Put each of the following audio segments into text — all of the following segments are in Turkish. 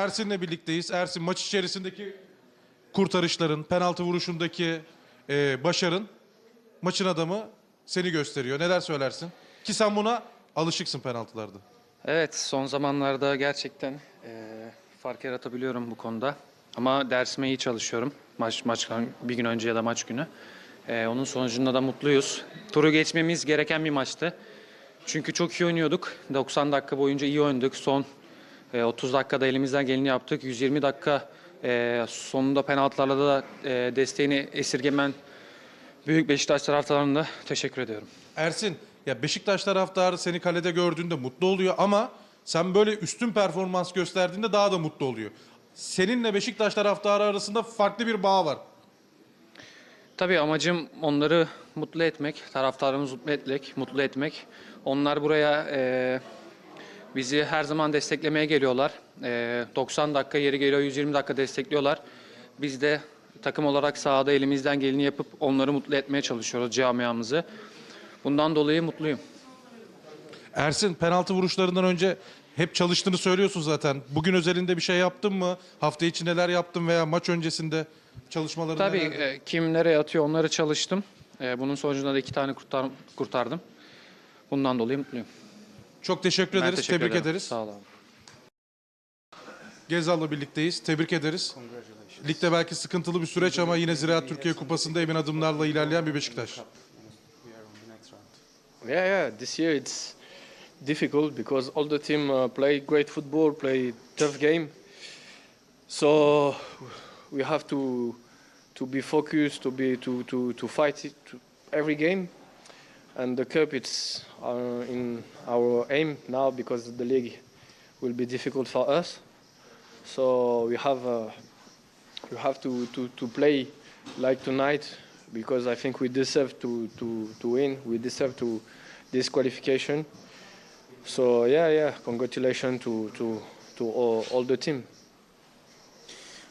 Ersin'le birlikteyiz. Ersin maç içerisindeki kurtarışların, penaltı vuruşundaki e, başarın maçın adamı seni gösteriyor. Neler söylersin? Ki sen buna alışıksın penaltılarda. Evet, son zamanlarda gerçekten eee, fark yaratabiliyorum bu konuda. Ama dersime iyi çalışıyorum. Maç maçtan bir gün önce ya da maç günü. Eee, onun sonucunda da mutluyuz. Turu geçmemiz gereken bir maçtı. Çünkü çok iyi oynuyorduk. 90 dakika boyunca iyi oynadık. Son eee, 30 dakikada elimizden geleni yaptık. 120 dakika eee, sonunda penaltılarla da eee, desteğini esirgemen büyük Beşiktaş taraftarlarına da teşekkür ediyorum. Ersin, ya Beşiktaş taraftarı seni kalede gördüğünde mutlu oluyor ama sen böyle üstün performans gösterdiğinde daha da mutlu oluyor. Seninle Beşiktaş taraftarı arasında farklı bir bağ var. Tabii amacım onları mutlu etmek, taraftarımızı mutlu etmek, mutlu etmek. Onlar buraya e, bizi her zaman desteklemeye geliyorlar. E, 90 dakika yeri geliyor 120 dakika destekliyorlar. Biz de takım olarak sahada elimizden geleni yapıp onları mutlu etmeye çalışıyoruz camiamızı. Bundan dolayı mutluyum. Ersin penaltı vuruşlarından önce hep çalıştığını söylüyorsun zaten. Bugün özelinde bir şey yaptın mı? Hafta içi neler yaptın veya maç öncesinde çalışmaların Tabii e, kim nereye atıyor onları çalıştım. E, bunun sonucunda da iki tane kurtar, kurtardım. Bundan dolayı mutluyum. Çok teşekkür ederiz. teşekkür Tebrik ederim. ederiz. Sağ ol abi. Gezal'la birlikteyiz. Tebrik ederiz. Ligde belki sıkıntılı bir süreç ama yine Ziraat Türkiye Kupası'nda emin adımlarla ilerleyen bir Beşiktaş. Yeah, yeah. This year it's difficult because all the team uh, play great football, play tough game. So we have to to be focused, to be to to to fight it to every game. And the cup it's uh, in our aim now because the league will be difficult for us. So we have uh, we have to, to, to play like tonight because I think we deserve to, to, to win. We deserve to this qualification. So yeah, yeah. Congratulations to to to all, all the team.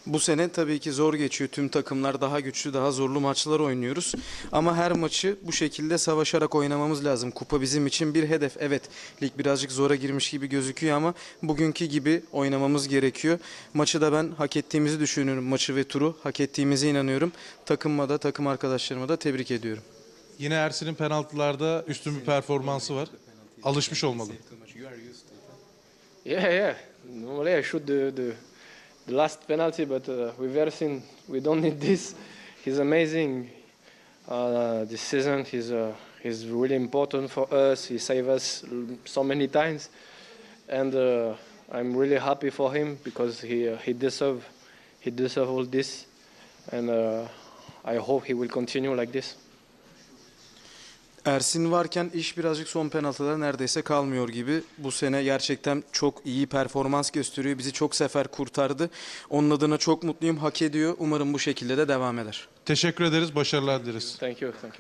Bu sene tabii ki zor geçiyor. Tüm takımlar daha güçlü, daha zorlu maçlar oynuyoruz. Ama her maçı bu şekilde savaşarak oynamamız lazım. Kupa bizim için bir hedef. Evet, lig birazcık zora girmiş gibi gözüküyor ama bugünkü gibi oynamamız gerekiyor. Maçı da ben hak ettiğimizi düşünüyorum. Maçı ve turu hak ettiğimize inanıyorum. Takımıma da, takım arkadaşlarıma da tebrik ediyorum. Yine Ersin'in penaltılarda üstün bir performansı var. Alışmış olmalı. Yeah, yeah. Normally I shoot the the, the last penalty, but uh, Ersin, we don't need this. He's amazing. Uh, this season, he's uh, he's really important for us. He saved us so many times, and uh, I'm really happy for him because he uh, he deserve he deserve all this, and uh, I hope he will continue like this. Ersin varken iş birazcık son penaltılara neredeyse kalmıyor gibi. Bu sene gerçekten çok iyi performans gösteriyor. Bizi çok sefer kurtardı. Onun adına çok mutluyum. Hak ediyor. Umarım bu şekilde de devam eder. Teşekkür ederiz. Başarılar dileriz. Thank you, thank you.